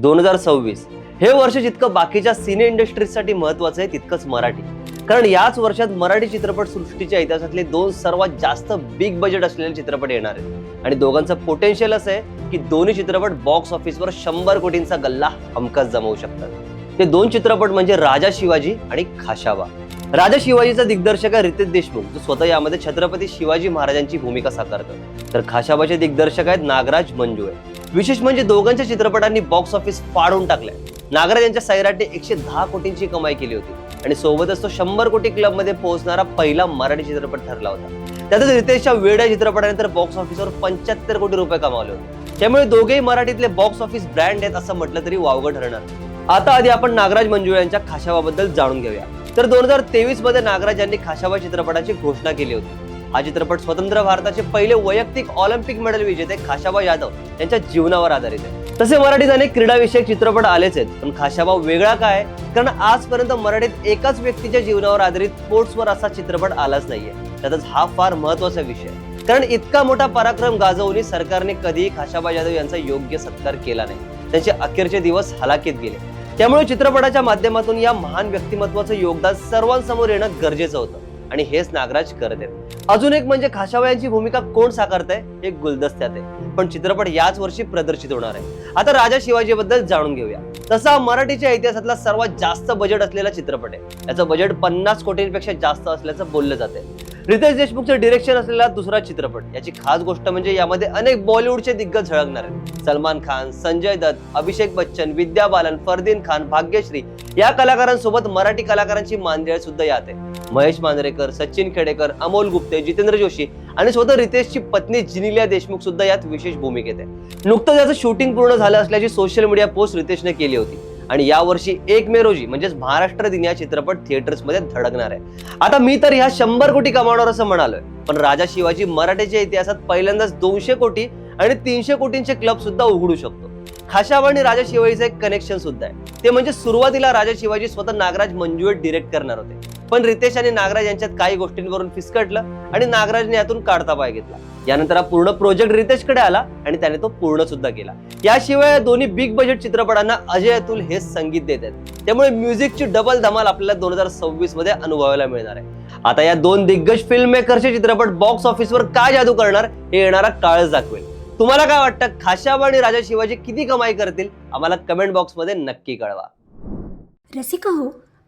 दोन हजार सव्वीस. हे वर्ष जितकं बाकीच्या सिने इंडस्ट्रीजसाठी महत्वाचं आहे तितकंच मराठी. कारण याच वर्षात मराठी चित्रपट सृष्टीच्या इतिहासातले दोन सर्वात जास्त बिग बजेट असलेले चित्रपट येणार आहेत. आणि दोघांचं पोटेन्शियल असं आहे की दोन्ही चित्रपट बॉक्स ऑफिसवर शंभर कोटींचा गल्ला हमखास जमवू शकतात. ते दोन चित्रपट म्हणजे राजा शिवाजी आणि खाशाबा राजा शिवाजीचा दिग्दर्शक आहे रितेश देशमुख जो स्वतः यामध्ये छत्रपती शिवाजी महाराजांची भूमिका साकारतो तर खाशाबाचे दिग्दर्शक आहेत नागराज मंजुळे. विशेष म्हणजे दोघांच्या चित्रपटांनी बॉक्स ऑफिस फाडून टाकलंय. नागराज यांच्या सैराटने एकशे दहा कोटींची कमाई केली होती. आणि सोबतच तो शंभर कोटी क्लबमध्ये पोहोचणारा पहिला मराठी चित्रपट ठरला होता. त्यातच रितेशच्या वेड्या चित्रपटाने तर बॉक्स ऑफिसवर पंच्याहत्तर कोटी रुपये कमावले होते. त्यामुळे दोघेही मराठीतले बॉक्स ऑफिस ब्रँड आहेत असं म्हटलं तरी वावगं ठरणार. आता आधी आपण नागराज मंजुळे यांच्या खाशाबाबद्दल जाणून घेऊया. तर दोन हजार तेवीसमध्ये नागराज यांनी खाशाबा चित्रपटाची घोषणा केली होती. हा चित्रपट स्वतंत्र भारताचे पहिले वैयक्तिक ऑलिम्पिक मेडल विजेते खाशाबा यादव यांच्या जीवनावर आधारित आहे. तसे मराठीत अनेक क्रीडाविषयक चित्रपट आलेच आहेत पण खाशाबा वेगळा काय कारण आजपर्यंत मराठीत एकाच व्यक्तीच्या जीवनावर आधारित स्पोर्ट्सवर असा चित्रपट आलाच नाहीये. त्यातच हा फार महत्त्वाचा विषय कारण इतका मोठा पराक्रम गाजवून सरकारने कधीही खाशाबा यादव यांचा योग्य सत्कार केला नाही. त्यांचे अखेरचे दिवस हलाखीत गेले. त्यामुळे चित्रपटाच्या माध्यमातून या महान व्यक्तिमत्वाचं योगदान सर्वांसमोर येणं गरजेचं होतं. आणि हेच नागराज करत आहेत. अजून एक म्हणजे खाशाबाईंची भूमिका कोण साकारत आहे हे गुलदस्त्यात आहे. पण चित्रपट याच वर्षी प्रदर्शित होणार आहे. आता राजा शिवाजी बद्दल जाणून घेऊया. तसा मराठीच्या इतिहासातला सर्वात जास्त बजेट असलेला चित्रपट आहे. याचं बजेट पन्नास कोटींपेक्षा जास्त असल्याचं बोललं जाते रितेश देशमुखचं डिरेक्शन असलेला दुसरा चित्रपट याची खास गोष्ट म्हणजे यामध्ये अनेक बॉलिवूडचे दिग्गज झळकणार आहेत. सलमान खान संजय दत्त अभिषेक बच्चन विद्या बालन फरदीन खान भाग्यश्री या कलाकारांसोबत मराठी कलाकारांची मानदेळ सुद्धा यात आहे. महेश मांजरेकर सचिन खेडेकर अमोल गुप्ते जितेंद्र जोशी आणि स्वतः रितेशची पत्नी जिनिलिया देशमुख सुद्धा यात विशेष भूमिकेत आहे. नुकतंच याचं शूटिंग पूर्ण झालं असल्याची सोशल मीडिया पोस्ट रितेशने केली होती. आणि यावर्षी एक मे रोजी म्हणजेच महाराष्ट्र दिन या चित्रपट थिएटर्समध्ये धडकणार आहे. आता मी तर ह्या शंभर कोटी कमावणार असं म्हणालोय पण राजा शिवाजी मराठीच्या इतिहासात पहिल्यांदाच दोनशे कोटी आणि तीनशे कोटींचे क्लब सुद्धा उघडू शकतो. खाशाब आणि राजा शिवाजीचं एक कनेक्शन सुद्धा आहे. ते म्हणजे सुरुवातीला राजा शिवाजी स्वतः नागराज मंजुळे डिरेक्ट करणार होते. पण रितेश आणि नागराज यांच्यात काही गोष्टींवरून फिसकटलं आणि नागराजने यातून काढता पाय घेतला. यानंतर हा पूर्ण प्रोजेक्ट रितेशकडे आला आणि त्याने तो पूर्ण सुद्धा केला. याशिवाय दोन्ही बिग बजेट चित्रपटांना अजय अतुल हे संगीत देत आहेत. त्यामुळे म्युझिकची डबल धमाल आपल्याला दोन हजार सव्वीसमध्ये अनुभवायला मिळणार आहे. आता या दोन दिग्गज फिल्म मेकरचे चित्रपट बॉक्स ऑफिसवर काय जादू करणार हे येणारा काळच दाखवेल. तुम्हाला काय वाटतं? खाशाबा आणि राजा शिवाजी किती कमाई करतील? आम्हाला कमेंट बॉक्समध्ये नक्की कळवा. रसिका हो